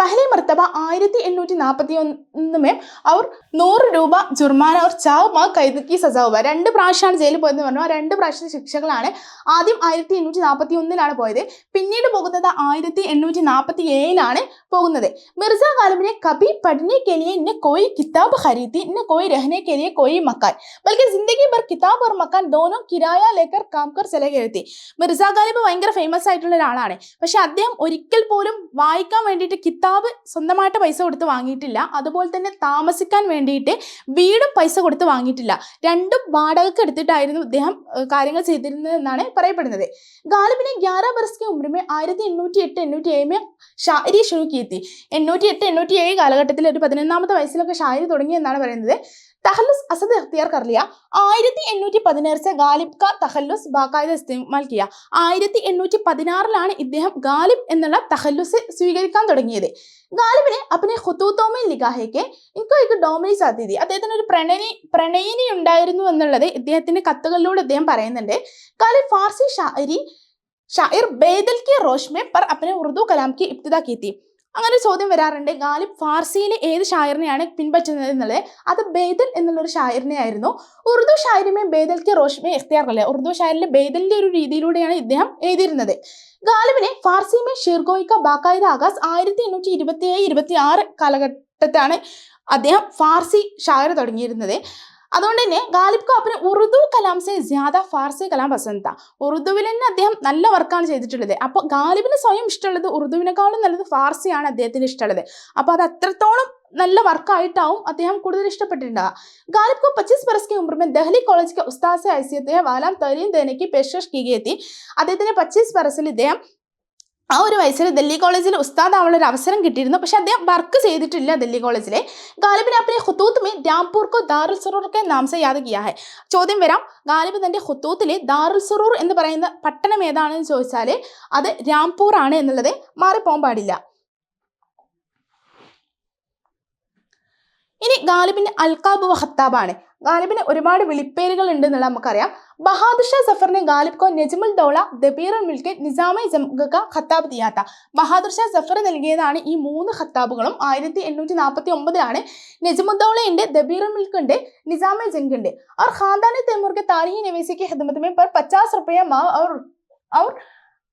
പഹലി മർത്തബ ആയിരത്തി എണ്ണൂറ്റി നാൽപ്പത്തി ഒന്ന് മേം അവർ നൂറ് രൂപ ജുർമാന ഓർ ചാവ് മാ കൈതുക്കി സജാവുക രണ്ട് പ്രാവശ്യമാണ് ജയിലിൽ പോയതെന്ന് പറഞ്ഞു. ആ രണ്ട് പ്രാവശ്യം ശിക്ഷകളാണ് ആദ്യം ആയിരത്തി എണ്ണൂറ്റി നാൽപ്പത്തി ഒന്നിലാണ് പോയത്. പിന്നീട് പോകുന്നത് ആയിരത്തി എണ്ണൂറ്റി നാൽപ്പത്തി ഏഴിലാണ് പോകുന്നത്. മിർജ കാലമിനെ കബി പഠിനെ കെലിയെ ഇന്ന കോയി കിതാബ് ഹരീത്തി ഇന്ന കോയി രഹനെ കെലിയെ കോയി മക്കാൻ. ബൽക്കി ജിന്ദഗി ഭർ കിതാബ് ഓർ മക്കാൻ ദോനോ കിരായ ലേക്കർ കാംകർ ചെലകെഴുത്തി മിർജ കാലിബ് ഭയങ്കര ഫേമസ് ആയിട്ടുള്ള ഒരാളാണ്. പക്ഷെ അദ്ദേഹം ഒരിക്കൽ പോലും വായിക്കാൻ വേണ്ടിയിട്ട് കിതാബ് സ്വന്തമായിട്ട് പൈസ കൊടുത്ത് വാങ്ങിയിട്ടില്ല. അതുപോലെ തന്നെ താമസിക്കാൻ വേണ്ടിയിട്ട് വീടും പൈസ കൊടുത്ത് വാങ്ങിയിട്ടില്ല. രണ്ടും വാടകയ്ക്ക് എടുത്തിട്ടായിരുന്നു ഇദ്ദേഹം കാര്യങ്ങൾ ചെയ്തിരുന്നത് എന്നാണ് പറയപ്പെടുന്നത്. ഗാലിബിനെ ഗ്യാര ബർസ്കെ ഉമ്രമേ ആയിരത്തി എണ്ണൂറ്റി എട്ട് എണ്ണൂറ്റി ഏഴ് ഷാരി കീത്തി എണ്ണൂറ്റി എട്ട് എണ്ണൂറ്റി ഏഴ് കാലഘട്ടത്തിൽ ഒരു പതിനൊന്നാമത്തെ വയസ്സിലൊക്കെ ഷാരി തുടങ്ങി എന്നാണ് പറയുന്നത്. തഹല്ലുസ് അസദ് എഖ്തിയാർ കർലിയ. ആയിരത്തി എണ്ണൂറ്റി പതിനേഴ് ഗാലിബ് കാ തഹല്ലുസ് ബാക്കായത് ഇസ്തമാൽ കിയ ആയിരത്തി എണ്ണൂറ്റി പതിനാറിലാണ് ഇദ്ദേഹം ഗാലിബ് എന്നുള്ള തഹല്ലുസ് സ്വീകരിക്കാൻ തുടങ്ങിയത്. ഗാലിബിനെ അപ്പനെ ഹുത്തൂത്തോമയിൽ ലിഗാഹയ്ക്ക് എനിക്കോ എനിക്ക് ഡോമിനി സാധ്യത. അദ്ദേഹത്തിന് ഒരു പ്രണയിനി പ്രണയിനി ഉണ്ടായിരുന്നു എന്നുള്ളത് ഇദ്ദേഹത്തിന്റെ കത്തുകളിലൂടെ അദ്ദേഹം പറയുന്നുണ്ട്. ഗാലിബ് ഫാർസി ഷാരി ഷായിർ ബേദൽ കെ റോഷ്മെ പർ അപ്പനെ ഉറുദു കലാംക്ക് കി ഇബ്തിദ കീത്തി അങ്ങനെ ചോദ്യം വരാറുണ്ട്. ഗാലിബ് ഫാർസിയിലെ ഏത് ഷായറിനെയാണ് പിൻപറ്റുന്നത് എന്നുള്ളത്? അത് ബേദൽ എന്നുള്ളൊരു ഷായറിനെ ആയിരുന്നു ഉറുദു ഷായരിമേ ബേദൽ കെ റോഷ്മേ എഫ്തിയാറല്ലേ ഉറുദു ഷായറിലെ ബേദലിന്റെ ഒരു രീതിയിലൂടെയാണ് ഇദ്ദേഹം എഴുതിയിരുന്നത്. ഗാലിബിനെ ഫാർസിമേ ഷിർഗോയിക്ക ബാക്കായത് ആകാസ് ആയിരത്തി എണ്ണൂറ്റി ഇരുപത്തി ഏഴ് ഇരുപത്തി ആറ് കാലഘട്ടത്താണ് അദ്ദേഹം ഫാർസി ഷായർ തുടങ്ങിയിരുന്നത്. അതുകൊണ്ട് തന്നെ ഗാലിബ് കോ അപ്പനെ ഉറുദു കലാം സെ ജ്യാദ ഫാർസി കലാം പസന്ത ഉറുദുവിൽ തന്നെ അദ്ദേഹം നല്ല വർക്കാണ് ചെയ്തിട്ടുള്ളത് അപ്പോൾ ഗാലിബിന് സ്വയം ഇഷ്ടമുള്ളത് ഉറുദുവിനേക്കാളും നല്ലത് ഫാർസിയാണ് അദ്ദേഹത്തിന് ഇഷ്ടമുള്ളത് അപ്പോൾ അത് അത്രത്തോളം നല്ല വർക്കായിട്ടാവും അദ്ദേഹം കൂടുതൽ ഇഷ്ടപ്പെട്ടിട്ടുണ്ടാവുക ഗാലിബ് को 25 बरस की उम्र में दहली कॉलेज के उस्ताद से हैसियत है वालाम तलीम देने की पेशकश की गई थी അദ്ദേഹത്തിന് പച്ചീസ് ബറസിൽ ഇദ്ദേഹം ആ ഒരു വയസ്സിൽ ഡൽഹി കോളേജിൽ ഉസ്താദ് ആവാനുള്ള ഒരു അവസരം കിട്ടിയിരുന്നു. പക്ഷെ അദ്ദേഹം വർക്ക് ചെയ്തിട്ടില്ല ഡൽഹി കോളേജിലെ. ഗാലിബ് അപ്പനെ ഹുത്തൂത്ത് മേ രാംപൂർക്കോ ദാറുൽ സുറൂർ കെ നാം സെ യാദ് കിയാ ഹെ. ചോദ്യം വരാം ഗാലിബ് തന്റെ ഹുത്തൂത്തിലെ ദാറുൽ സുറൂർ എന്ന് പറയുന്ന പട്ടണം ഏതാണെന്ന് ചോദിച്ചാൽ അത് രാംപൂർ ആണ് എന്നുള്ളത് മാറിപ്പോകാൻ പാടില്ല. ഇനി ഗാലിബിന്റെ അൽക്കാബ് വഹത്താബാണ് ഗാലിബിന് ഒരുപാട് വിളിപ്പേരുകൾ ഉണ്ട് എന്നുള്ള നമുക്കറിയാം. ബഹാദുർ ഷാ സഫറിനെ ഗാലിബ് കോ നജ്മുൽ ദൗള ദബീറൻ മിൽക്ക് നിസാമെ ജംഗക ഖത്താബ് ദിയാത്ത. ബഹാദുർ ഷാ സഫർ നൽകിയതാണ് ഈ മൂന്ന് ഖത്താബുകളും. ആയിരത്തി എണ്ണൂറ്റി നാൽപ്പത്തി ഒമ്പതിലാണ് നജ്മുദ്ദൗളയുണ്ട് ദബീറൻ മിൽക്കുണ്ട് നിസാമെ ജംഗ് ഉണ്ട് അവർ ഖാൻദാനെ തെമൂർക്ക് താരീഹി നവേസിക്ക് ഹിദമത്തുമേ പർ പച്ചാസ് റുപ്യ മാവ് അവർ അവർ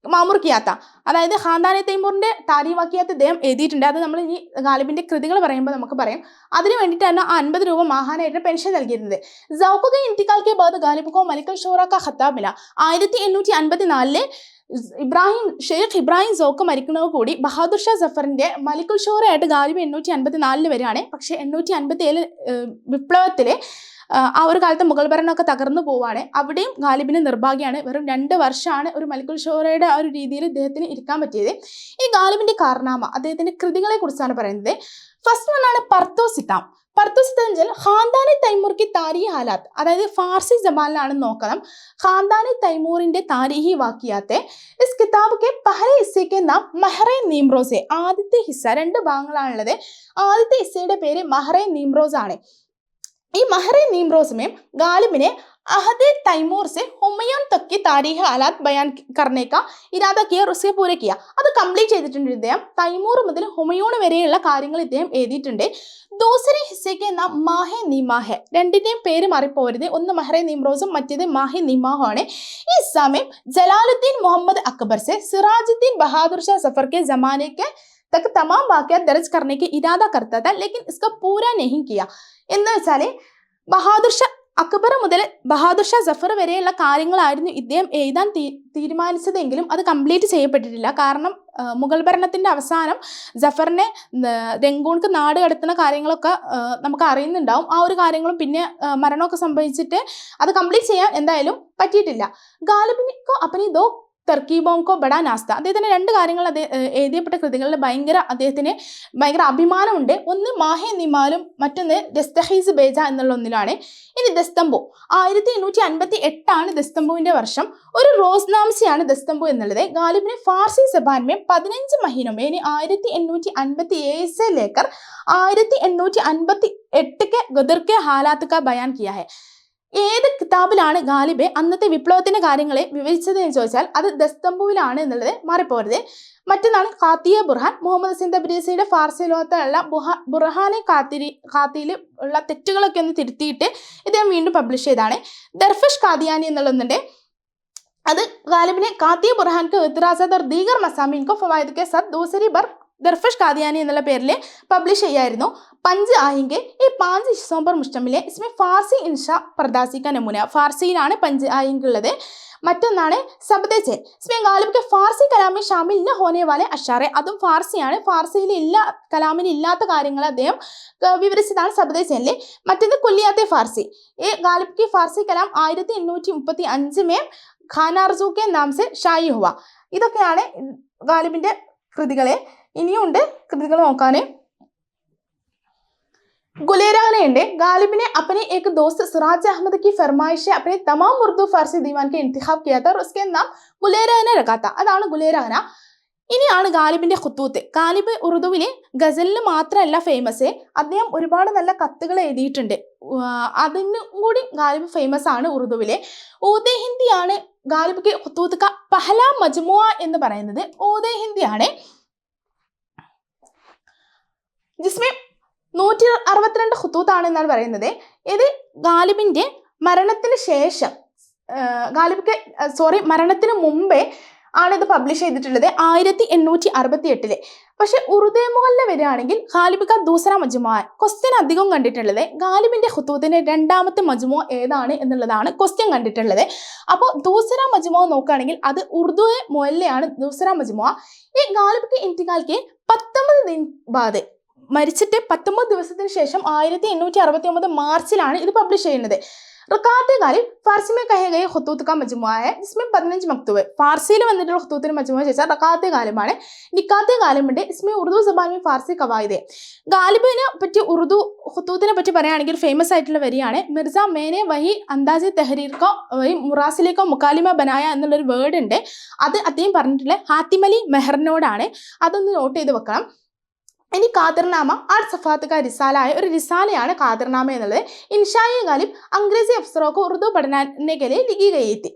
മാമുർക്കിയാത്ത അതായത് ഖാന്താനെ തൈമൂറിന്റെ താരീവാക്കിയാത്ത് ഇദ്ദേഹം എഴുതിയിട്ടുണ്ട്. അത് നമ്മൾ ഇനി ഗാലിബിന്റെ കൃതികൾ പറയുമ്പോൾ നമുക്ക് പറയാം. അതിന് വേണ്ടിയിട്ടാണ് അൻപത് രൂപ മഹാനായിട്ട് പെൻഷൻ നൽകിയിരുന്നത്. ജൗഖുക ഇന്തിക്കാൽ ബാദ് ഗാലിബ് കോ മലിക്കൽ ഷോറ ക ആയിരത്തി എണ്ണൂറ്റി അൻപത്തി നാലിലെ ഇബ്രാഹിം ഷെയ്ഖ് ഇബ്രാഹിം സോക്ക് മരിക്കുന്നതോട് കൂടി ബഹാദുർ ഷാ ജഫറിന്റെ മലിക്കുൽ ഷോറയായിട്ട് ഗാലിബ് എണ്ണൂറ്റി അൻപത്തി നാലിൽ വരികയാണ്. പക്ഷേ എണ്ണൂറ്റി അൻപത്തി ഏഴ് വിപ്ലവത്തിലെ ആ, ഒരു കാലത്ത് മുഗൾ ഭരണമൊക്കെ തകർന്നു പോവാണ് അവിടെയും ഗാലിബിന് നിർഭാഗ്യമാണ്. വെറും രണ്ട് വർഷമാണ് ഒരു മലിക്കുൽ ഷോറയുടെ ആ ഒരു രീതിയിൽ ഇദ്ദേഹത്തിന് ഇരിക്കാൻ പറ്റിയത്. ഈ ഗാലിബിന്റെ കാർനാമ അദ്ദേഹത്തിന്റെ കൃതികളെ കുറിച്ചാണ് പറയുന്നത്. ഫസ്റ്റ് വണ്ണാണ് പർത്തോസിത്താം. പർത്തോസിത്താം വെച്ചാൽ ഖാന്ദാനി തൈമൂർക്ക് താരീഹ് ഹാലാത്ത് അതായത് ഫാർസി ജമാനിലാണ് നോക്കണം. ഖാന്ദാനി തൈമൂറിന്റെ താരീഹി വാക്കിയാത്തെ ഇസ് കിതാബ് കെ പഹലെ ഹിസ്സയ്ക്ക് നാം മെഹ്റെ നീംറോസെ ആദ്യത്തെ ഹിസ്സ രണ്ട് ഭാഗങ്ങളാണുള്ളത്. ആദ്യത്തെ ഹിസ്സയുടെ പേര് മഹറെ നീംറോസ് ആണ് ഈ മഹറെ നീംറോസ് ഗാലിബിനെ അഹദെ തൈമൂർ से हुमायूं तक की तारीख हालात बयान करने का ഇരാദ കിയ റുസിയെ പൂരെ കിയ അത് കംപ്ലീറ്റ് ചെയ്തിട്ടുണ്ട് ഇദ്ദേഹം തൈമൂർ മുതൽ ഹുമയൂൺ വരെയുള്ള കാര്യങ്ങൾ ഇദ്ദേഹം എഴുതിയിട്ടുണ്ട് ദൂസരെ ഹിസ്സയ്ക്ക് നാം മാഹെ നിമാഹെ രണ്ടിന്റെയും പേര് മാറിപ്പോരുത് ഒന്ന് മഹറെ നിംറോസും മറ്റേത് മാഹെ നിമാഹു ആണ് ഈ സമയം ജലാലുദ്ദീൻ മുഹമ്മദ് അക്ബർ से सिराजुद्दीन बहादुर शाह सफर के जमाने के तक तमाम वाक़यात दर्ज करने की इरादा करता था लेकिन इसका पूरा नहीं किया എന്ന് വെച്ചാൽ ബഹാദുർ ഷാ അക്ബർ മുതൽ ബഹാദുർ ഷാ സഫർ വരെയുള്ള കാര്യങ്ങളായിരുന്നു ഇദ്ദേഹം എഴുതാൻ തീരുമാനിച്ചതെങ്കിലും അത് കംപ്ലീറ്റ് ചെയ്യപ്പെട്ടിട്ടില്ല. കാരണം മുഗൾ ഭരണത്തിന്റെ അവസാനം ജഫറിനെ രംഗൂൺക്ക് നാട് കടത്തുന്ന കാര്യങ്ങളൊക്കെ നമുക്ക് അറിയുന്നുണ്ടാവും. ആ ഒരു കാര്യങ്ങളും പിന്നെ മരണമൊക്കെ സംഭവിച്ചിട്ട് അത് കംപ്ലീറ്റ് ചെയ്യാൻ എന്തായാലും പറ്റിയിട്ടില്ല. ഗാലിബിനിക്കോ അപ്പനി ദോ തർക്കീബോംകോ ബഡാ നാസ്ത. അദ്ദേഹത്തിന്റെ രണ്ട് കാര്യങ്ങൾ അദ്ദേഹം എഴുതിയപ്പെട്ട കൃതികളിൽ ഭയങ്കര അദ്ദേഹത്തിന് ഭയങ്കര അഭിമാനമുണ്ട്. ഒന്ന് മാഹേ നിമാലും മറ്റൊന്ന് ദസ്തഹീസ് ബേജ എന്നുള്ള ഒന്നിലാണ്. ഇനി ദസ്തംബു. ആയിരത്തി എണ്ണൂറ്റി അൻപത്തി എട്ടാണ് ദസ്തംബുവിന്റെ വർഷം. ഒരു റോസ് നാംസിയാണ് ദസ്തംബു എന്നുള്ളത്. ഗാലിബിന് ഫാർസി സബാൻമേ പതിനഞ്ച് മഹീനമേന് ആയിരത്തി എണ്ണൂറ്റി അൻപത്തി ഏഴ് ലേക്കർ ആയിരത്തി എണ്ണൂറ്റി അൻപത്തി എട്ടിക്ക് കെ ഗദർ ഹാലാത്ത് കാ ബയാൻ കിയാഹെ. ഏത് കിതാബിലാണ് ഗാലിബെ അന്നത്തെ വിപ്ലവത്തിന്റെ കാര്യങ്ങളെ വിവരിച്ചത് എന്ന് ചോദിച്ചാൽ അത് ദസ്തംബുവിലാണ് എന്നുള്ളത് മാറിപ്പോരുത്. മറ്റൊന്നാണ് കാത്തിയ ബുർഹാൻ മുഹമ്മദ് ഹസൻ തബ്രീസിയുടെ ഫാർസി ലോകത്തുള്ള ബുഹാ ബുർഹാനെ കാത്തിരി കാത്തിയിൽ ഉള്ള തെറ്റുകളൊക്കെ ഒന്ന് തിരുത്തിയിട്ട് ഇദ്ദേഹം വീണ്ടും പബ്ലിഷ് ചെയ്താണ് ദർഫഷ് കാദിയാനി എന്നുള്ളതുണ്ട്. അത് ഗാലിബിനെ കാത്തിയ ബുർഹാൻ കോ ഇത്രാസത് और ദീഗർ മസാമീൻ കോ കെ സദ് ദൂസരി ബർ ദർഫഷ് കാദിയാനി എന്നുള്ള പേരിൽ പബ്ലിഷ് ചെയ്യായിരുന്നു. പഞ്ച് ആയെങ്കിൽ ഈ പാഞ്ച് ഇസ്സോംബർ മുഷ്ടമിലെ ഇസ്മെ ഫാർസി ഇൻഷ പ്രദാസിക്ക നമുന. ഫാർസിയിലാണ് പഞ്ച് ആയെങ്കിലുള്ളത് മറ്റൊന്നാണ് സബദേജെ. ഇസ്മേ ഗാലിബ്ക്ക് ഫാർസി കലാമിൽ ഷാമിൽ ഇല്ല ഹോനെ വാലെ അഷാറെ. അതും ഫാർസിയാണ്. ഫാർസിയിൽ ഇല്ല കലാമിന് ഇല്ലാത്ത കാര്യങ്ങൾ അദ്ദേഹം വിവരിച്ചതാണ് സബദേജനിലെ മറ്റൊന്ന് കുല്ലിയാത്തെ ഫാർസി. ഈ ഗാലിബ്ക്ക് ഫാർസി കലാം ആയിരത്തി എണ്ണൂറ്റി മുപ്പത്തി അഞ്ച് മേ ഖാനാർജുക്കെ നാംസെ ഷായി ഹുവ ഇതൊക്കെയാണ് ഗാലിബിന്റെ കൃതികളെ. ഇനിയും ഉണ്ട് കൃതികൾ നോക്കാൻ गुलेराने ने गालिब ने अपने एक दोस्त सिराज अहमद की फरमाइश से अपने तमाम उर्दू फारसी दीवान के इंतखाब किया था और उसके नाम ഗുലേരാന रखा था അതാണ് ഗുലേരാന ഇനിയാണ് ഗാലിബിന്റെ ഖുത്തൂത്ത് ഗാലിബ് ഉറുദുവിലെ ഗസലിന് മാത്രമല്ല ഫേമസ് അദ്ദേഹം ഒരുപാട് നല്ല കത്തുകൾ എഴുതിയിട്ടുണ്ട് ഉവ്വ് അതിനും കൂടി ഗാലിബ് ഫേമസ് ആണ് ഉറുദുവിലെ ഊദേ ഹിന്ദിയാണ് ഗാലിബ് കെ ഖുത്തൂത്ത് ക പഹല മജ്മുഅ എന്ന് പറയുന്നത് ഊദേ ഹിന്ദിയാണ് ജിസ്മെ നൂറ്റി അറുപത്തിരണ്ട് ഹുത്തൂത്താണ് എന്നാണ് പറയുന്നത്. ഇത് ഗാലിബിന്റെ മരണത്തിന് ശേഷം ഗാലിബിക്ക് സോറി മരണത്തിന് മുമ്പേ ആണ് ഇത് പബ്ലിഷ് ചെയ്തിട്ടുള്ളത് ആയിരത്തി എണ്ണൂറ്റി അറുപത്തി എട്ടിൽ പക്ഷെ ഉറുദു മുകളിൽ വരികയാണെങ്കിൽ ഗാലിബിക്ക ദൂസറ മജുമോ ക്വസ്റ്റ്യൻ അധികം കണ്ടിട്ടുള്ളത് ഗാലിബിന്റെ ഹുത്തൂത്തിന്റെ രണ്ടാമത്തെ മജുമോ ഏതാണ് എന്നുള്ളതാണ് ക്വസ്റ്റ്യൻ കണ്ടിട്ടുള്ളത്. അപ്പോൾ ദൂസറ മജുമോ നോക്കുകയാണെങ്കിൽ അത് ഉറുദു മുല്ലയാണ് ദൂസറ മജുമോ ഈ ഗാലിബിക്ക് ഇന്ത്യക്കാൽക്ക് പത്തൊമ്പത് ദിൻ ബാദ് മരിച്ചിട്ട് പത്തൊമ്പത് ദിവസത്തിന് ശേഷം ആയിരത്തി എണ്ണൂറ്റി അറുപത്തി ഒമ്പത് മാർച്ചിലാണ് ഇത് പബ്ലിഷ് ചെയ്യുന്നത്. റിക്കാത്തെ കാലിൽ ഫാർസി മെ ഹുത്തൂത്ത് ക മജുമായ ഇസ്മിൻ പതിനഞ്ച് മക്തുവ് ഫാർസിയിൽ വന്നിട്ടുള്ള ഹുത്തൂത്തിന് മജുമായ ചോദിച്ചാൽ റക്കാത്തെ കാലമാണ് നിക്കാത്തെ കാലമുണ്ട് ഇസ്മി ഉറുദു സബാമി ഫാർസി കവായിദ്. ഗാലിബിനെ പറ്റി ഉറുദു ഹുത്തൂത്തിനെ പറ്റി പറയുകയാണെങ്കിൽ ഫേമസ് ആയിട്ടുള്ള വരിയാണ്. മിർസ മേനെ വഹി അന്താജ് തെഹരീർക്കോ വഹി മുറാസിലേക്കോ മുക്കാലിമ ബനായ എന്നുള്ളൊരു വേർഡ് ഉണ്ട്. അത് അദ്ദേഹം പറഞ്ഞിട്ടുള്ള ഹാത്തിമലി മെഹറിനോടാണ്. അതൊന്ന് നോട്ട് ചെയ്ത് വെക്കണം. ഇനി കാതിർനാമ ആർ സഫാത്ത് റിസാലായ ഒരു റിസാലയാണ് കാതിർനാമ എന്നുള്ളത്. ഇൻഷായി ഗാലിബ് അംഗ്രേസി അഫ്സറോക്ക് ഉറുദു പഠന കലെ ലിഖികയെത്തി.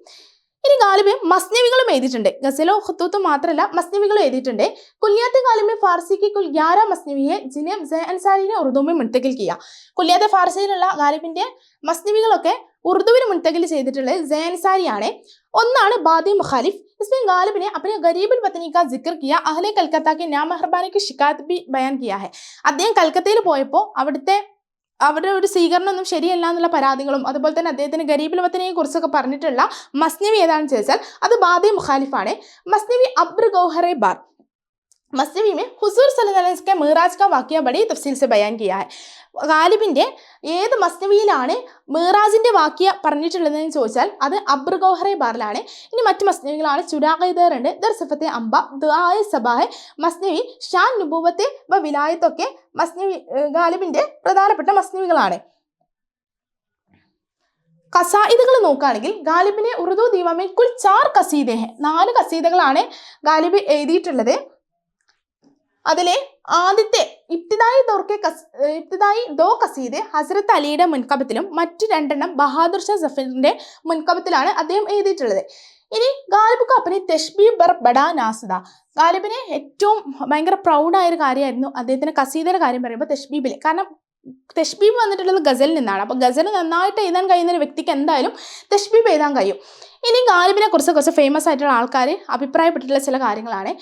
ഇനി ഗാലിബ് മസ്നവികളും എഴുതിയിട്ടുണ്ട് ഗസലോ ഖുത്തൂത്തും മാത്രമല്ല മസ്നവികളും എഴുതിയിട്ടുണ്ട് കുല്യാത്തെ ഗാലിബ് ഫാർസിക്ക് കുൽ ഗ്യാര മസ്നവിയെ ജിനെ ജെ അൻസാരിനെ ഉറുദുവിൽ മുൻതകിൽ കിയ കുല്യാത്തെ ഫാർസിയിലുള്ള ഗാലിബിന്റെ മസ്നവികളൊക്കെ ഉറുദുവിന് മുൻതകിൽ ചെയ്തിട്ടുള്ളത് ജെ അൻസാരിയാണ് ഒന്നാണ് ബാദി മുഖാലിഫ് इसमें गालिब ने अपने गरीब पत्नी का जिक्र किया अहले कलकत्ता की नामहरबानी की शिकायत भी बयान किया है അദ്ദേഹം കൽക്കത്തയിൽ പോയപ്പോൾ അവിടുത്തെ അവരുടെ ഒരു സ്വീകരണമൊന്നും ശരിയല്ല എന്നുള്ള പരാതികളും അതുപോലെ തന്നെ അദ്ദേഹത്തിന് ഗരീബ് ലോകത്തിനെയും കുറിച്ചൊക്കെ പറഞ്ഞിട്ടുള്ള മസ്നവി ഏതാണെന്ന് ചോദിച്ചാൽ അത് ബാദി മുഖാലിഫാണ്. മസ്നവി അബ്ര ഗൗഹറെ ബാർ. मसनवी में हुजूर सल्लल्लाहु अलैहि वसल्लम के मिराज का वाक़या बड़ी तफसील से बयान किया है ഗാലിബിന്റെ ഏത് മസ്നവിയിലാണ് മീറാജിന്റെ വാക്യ പറഞ്ഞിട്ടുള്ളതെന്ന് ചോദിച്ചാൽ അത് അബ്ര ഗൗഹറെ ബാറിലാണ് ഇനി മറ്റ് മസ്നവികളാണ് ചുരാഖൈദർ ഉണ്ട് ദർസഫത്തെ അമ്പ ദുആയ സബാഹ് മസ്നവി ഷാൻ നുബൂവത്തെ വ വിലായത്തൊക്കെ മസ്നവി ഏഹ് ഗാലിബിന്റെ പ്രധാനപ്പെട്ട മസ്നവികളാണ് കസായിദുകൾ നോക്കുകയാണെങ്കിൽ ഗാലിബിനെ ഉറുദു ദീവാമിൽ കുൽ ചാർ കസീദേ ഹെ നാല് കസീദകളാണ് ഗാലിബ് എഴുതിയിട്ടുള്ളത് അതിലെ ആദ്യത്തെ ഇബ്തിദായി ദോർക്കെ കസ് ഇബ്തിദായി ദോ കസീദ് ഹസ്രത്ത് അലിയുടെ മുൻകബത്തിലും മറ്റു രണ്ടെണ്ണം ബഹാദുർ ഷാ ജഫറിന്റെ മുൻകബത്തിലാണ് അദ്ദേഹം എഴുതിയിട്ടുള്ളത്. ഇനി ഗാലിബ് അപ്പനെ തെഷ്ബി ബർ ബഡാ നാസദ. ഗാലിബിനെ ഏറ്റവും ഭയങ്കര പ്രൗഡായ ഒരു കാര്യമായിരുന്നു അദ്ദേഹത്തിന്റെ കസീദയുടെ കാര്യം പറയുമ്പോൾ തെഷ്ബീബിൽ കാരണം തെഷ്ബീബ് വന്നിട്ടുള്ളത് ഗസലിൽ നിന്നാണ്. അപ്പോൾ ഗസൽ നന്നായിട്ട് എഴുതാൻ കഴിയുന്ന ഒരു വ്യക്തിക്ക് എന്തായാലും തെഷ്ബീബ് എഴുതാൻ കഴിയും. ഇനി ഗാലിബിനെ കുറിച്ച് കുറച്ച് ഫേമസ് ആയിട്ടുള്ള ആൾക്കാർ അഭിപ്രായപ്പെട്ടിട്ടുള്ള ചില കാര്യങ്ങളാണ്.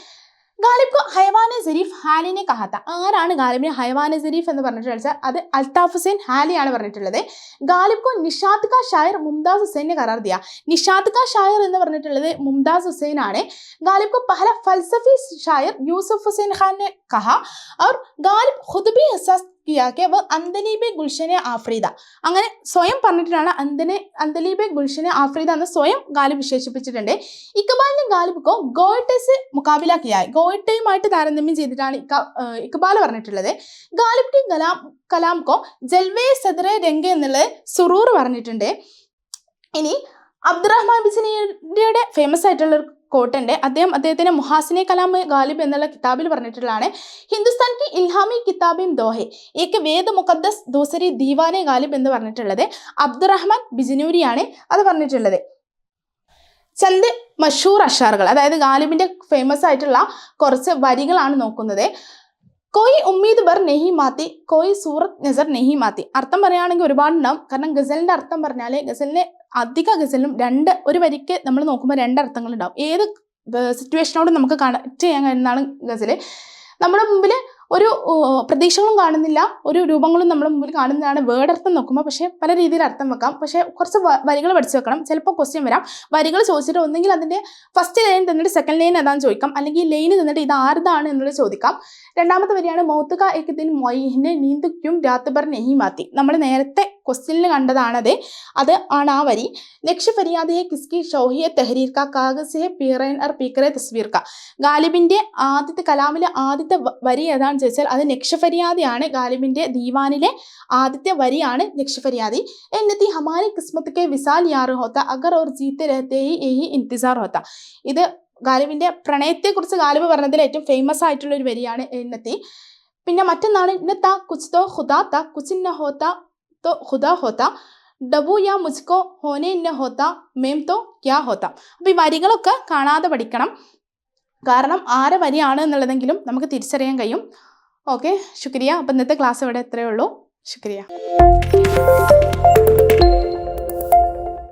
ഗാലിബ് കോ സരീഫ് ജരീഫ് ഹാലിനെ കഹാത്ത. ആരാണ് ഗാലിബിനെ ഹൈവാന സരീഫ് എന്ന് പറഞ്ഞിട്ട് വെച്ചാൽ അത് അൽത്താഫ് ഹുസൈൻ ഹാലിയാണ് പറഞ്ഞിട്ടുള്ളത്. ഗാലിബ് കോ നിഷാദ് ഖാ ഷായർ മുംതാസ് ഹുസൈനെ കരാർ ദിയ നിഷാദ് ഖാ ഷായർ എന്ന് പറഞ്ഞിട്ടുള്ളത് മുംതാസ് ഹുസൈൻ ആണ് ഗാലിബ് കോ പഹല ഫൽസഫി ഷായർ യൂസഫ് ഹുസൈൻ ഖാനെ കഹാ. ഔർ ഗാലിബ് ഖുദ്ബി ഹസാസ് किया कि वह अंदलीबे ഗുൽഷനെ ആഫ്രീദ അങ്ങനെ സ്വയം പറഞ്ഞിട്ടാണ് അന്തനെ അന്തലീബെ ഗുൽഷനെ ആഫ്രീദ എന്ന് സ്വയം ഗാലിബ് വിശേഷിപ്പിച്ചിട്ടുണ്ട് ഇക്ബാലിനെ ഗാലിബ് കോ ഗോയട്ടെ से മുക്കാബില കിയാ ഗോയട്ടയുമായിട്ട് താരതമ്യം ചെയ്തിട്ടാണ് ഇക്ക ഏഹ് ഇക്ബാൽ പറഞ്ഞിട്ടുള്ളത് ഗാലിബ് ടി കലാം കലാം കോ ജൽവേ സദറെ രംഗ എന്നുള്ളത് സുറൂർ പറഞ്ഞിട്ടുണ്ട് ഇനി അബ്ദുറഹ്മാൻ ബിസിനിയുടെ ഫേമസ് ആയിട്ടുള്ള കോട്ടുണ്ട് അദ്ദേഹം അദ്ദേഹത്തിന്റെ മുഹാസിനെ കലാം ഗാലിബ് എന്നുള്ള കിതാബിൽ പറഞ്ഞിട്ടുള്ളതാണ്. ഹിന്ദുസ്ഥാൻ കി ഇൽഹാമി കിതാബിൻ ദോഹെ ഏക്ക് വേദ മുഖദ്ദസ് ദൂസരി ദീവാനെ ഗാലിബ് എന്ന് പറഞ്ഞിട്ടുള്ളത് അബ്ദുറഹ്മാൻ ബിജിനൂരിയാണ് അത് പറഞ്ഞിട്ടുള്ളത്. ചന്ദ് മഷൂർ അഷാറുകൾ അതായത് ഗാലിബിന്റെ ഫേമസ് ആയിട്ടുള്ള കുറച്ച് വരികളാണ് നോക്കുന്നത്. കോയി ഉമ്മീദ് ബർ നെഹി മാത്തി കോയി സൂറത്ത് നസർ നെഹി മാത്തി. അർത്ഥം പറയുകയാണെങ്കിൽ ഒരുപാടുണ്ടാവും. കാരണം ഗസലിന്റെ അർത്ഥം പറഞ്ഞാൽ ഗസലിനെ അധിക ഗസലിനും രണ്ട് ഒരു വരിക്ക് നമ്മൾ നോക്കുമ്പോൾ രണ്ട് അർത്ഥങ്ങൾ ഉണ്ടാവും ഏത് സിറ്റുവേഷനോടും നമുക്ക് കണക്ട് ചെയ്യാൻ കഴിയുന്നതാണ് ഗസൽ. നമ്മുടെ മുമ്പിൽ ഒരു പ്രതീക്ഷകളും കാണുന്നില്ല. ഒരു രൂപങ്ങളും നമ്മൾ മുമ്പിൽ കാണുന്നതാണ് വേർഡ് അർത്ഥം നോക്കുമ്പോൾ പക്ഷേ പല രീതിയിൽ അർത്ഥം വെക്കാം. പക്ഷേ കുറച്ച് വരികൾ പഠിച്ചു വെക്കണം. ചിലപ്പോൾ ക്വസ്റ്റ്യൻ വരാം. വരികൾ ചോദിച്ചിട്ട് ഒന്നെങ്കിൽ അതിന്റെ ഫസ്റ്റ് ലൈൻ തന്നിട്ട് സെക്കൻഡ് ലൈൻ ഏതാണെന്ന് ചോദിക്കാം. അല്ലെങ്കിൽ ലൈൻ തന്നിട്ട് ഇത് ആരുതാണ് എന്നുള്ളത് ചോദിക്കാം. രണ്ടാമത്തെ വരിയാണ് മൗത്തുക ഏക്കത്തിൻ മൊയ്ഹിനെ നീന്തുക്കും രാത്തുബർ നെഹി മാത്തി നമ്മൾ നേരത്തെ ക്വസ്റ്റ്യനിൽ കണ്ടതാണത്. അത് ആണ് ആ വരി. ലക്ഷ്യ ഫരിയാദയെ കിസ്കി ഷൗഹിയ തെഹരീർ കാ കാഗസ് പീറൻ അർ പീക്കറെ തസ്വീർ കാ ഗാലിബിന്റെ ആദ്യത്തെ കലാമിലെ ആദ്യത്തെ വരി വരി ഏതാണെന്ന് ചോദിച്ചാൽ അത് ലക്ഷ്യഫരിയാദിയാണ് ഗാലിബിന്റെ ദീവാനിലെ ആദ്യത്തെ വരിയാണ് ലക്ഷ്യഫരിയാദി എന്നത്തി ഹമാരി കിസ്മത്ത് വിസാൽ യാർ ഹോത്ത അഗർ ഓർ ജീത്ത് രഹത്തെ യഹി ഇന്തിസാർ ഹോത്ത. ഇത് ഗാലിബിന്റെ പ്രണയത്തെക്കുറിച്ച് ഗാലിബ് പറഞ്ഞതിൽ ഏറ്റവും ഫേമസ് ആയിട്ടുള്ള ഒരു വരിയാണ് എന്നത്തി. പിന്നെ മറ്റൊന്നാണ് ഇന്നത്ത കുച്ച് തോ ഹുദാ ത കുച്ച് ഇന്ന ഹോത്ത തോ ഹുദാ ഹോത്ത ഡബു യാ മുജ്കോ ഹോനെ ഇന്ന ഹോത്ത മേം തോ ക്യാ ഹോത്ത. അപ്പോൾ ഈ വരികളൊക്കെ കാണാതെ പഠിക്കണം. കാരണം ആരെ വരിയാണ് എന്നുള്ളതെങ്കിലും നമുക്ക് തിരിച്ചറിയാൻ കഴിയും. ഓക്കെ ശുക്രിയ. അപ്പം ഇന്നത്തെ ക്ലാസ് ഇവിടെ എത്രയേ ഉള്ളൂ. ശുക്രിയ.